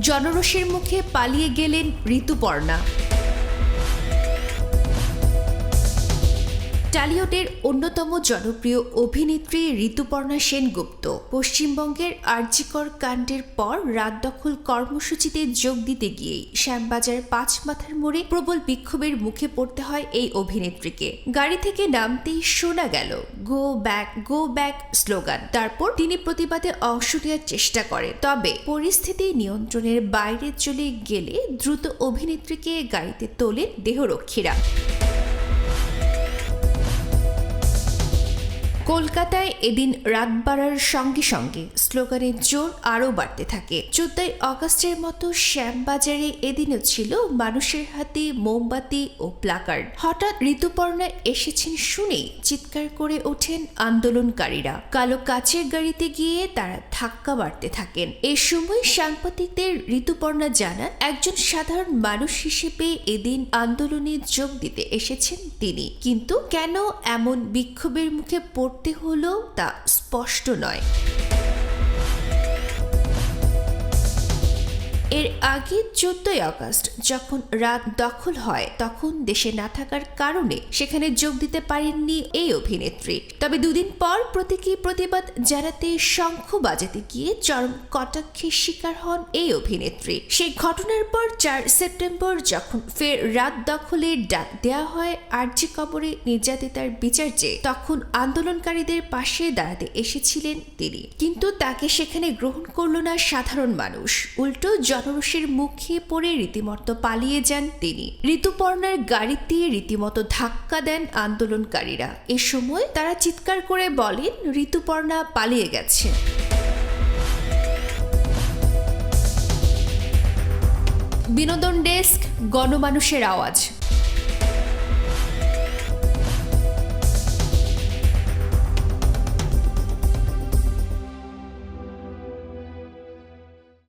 জনরোষের মুখে পালিয়ে গেলেন ঋতুপর্ণা। টালিউডের অন্যতম জনপ্রিয় অভিনেত্রী ঋতুপর্ণা সেনগুপ্ত পশ্চিমবঙ্গের আর্যিকর কাণ্ডের পর রাত দখল কর্মসূচিতে যোগ দিতে গিয়েই শ্যামবাজার পাঁচ মাথার মোড়ে প্রবল বিক্ষোভের মুখে পড়তে হয় এই অভিনেত্রীকে। গাড়ি থেকে নামতেই শোনা গেল, go back go back slogan. তারপর তিনি প্রতিবাদে অংশ নেওয়ার চেষ্টা করেন। তবে পরিস্থিতি নিয়ন্ত্রণের বাইরে চলে গেলে দ্রুত অভিনেত্রীকে গাড়িতে তোলেন দেহরক্ষীরা। কলকাতায় এদিন রাত বাড়ার সঙ্গে সঙ্গে স্লোগানের জোর আরও বাড়তে থাকে। চোদ্দই অগস্টের মতো শ্যামবাজারে এদিনও ছিল মানুষের হাতে মোমবাতি ও প্লাকার্ড। হঠাৎ ঋতুপর্ণা এসেছেন শুনেই চিৎকার করে ওঠেন আন্দোলনকারীরা। কালো কাচের গাড়িতে গিয়ে তারা ধাক্কা মারতে থাকেন। এ সময় সাংবাদিকদের ঋতুপর্ণা জানান, একজন সাধারণ মানুষ হিসেবে এদিন আন্দোলনে যোগ দিতে এসেছেন তিনি। কিন্তু কেন এমন বিক্ষোভের মুখে পড়তে হলো তা স্পষ্ট নয়। এর আগে চোদ্দই আগস্ট যখন রাত দখল হয়, তখন দেশে না থাকার কারণে সেখানে যোগ দিতে পারেননি এই অভিনেত্রী। তবে দুদিন পর প্রতীকী প্রতিবাদ জানাতে শঙ্খ বাজাতে গিয়ে চরম কটাক্ষের শিকার হন এই অভিনেত্রী। সেই ঘটনার পর চার সেপ্টেম্বর যখন ফের রাত দখলে ডাক দেওয়া হয় আরজি কবরে নির্যাতিতার বিচার চেয়ে, তখন আন্দোলনকারীদের পাশে দাঁড়াতে এসেছিলেন তিনি। কিন্তু তাকে সেখানে গ্রহণ করল না সাধারণ মানুষ। উল্টো জনরোষের মুখে পড়ে রীতিমতো পালিয়ে যান তিনি। ঋতুপর্ণার গাড়িতে রীতিমতো ধাক্কা দেন আন্দোলনকারীরা। এ সময় তারা চিৎকার করে বলেন ঋতুপর্ণা পালিয়ে গেছে। বিনোদন ডেস্ক, গণমানুষের আওয়াজ।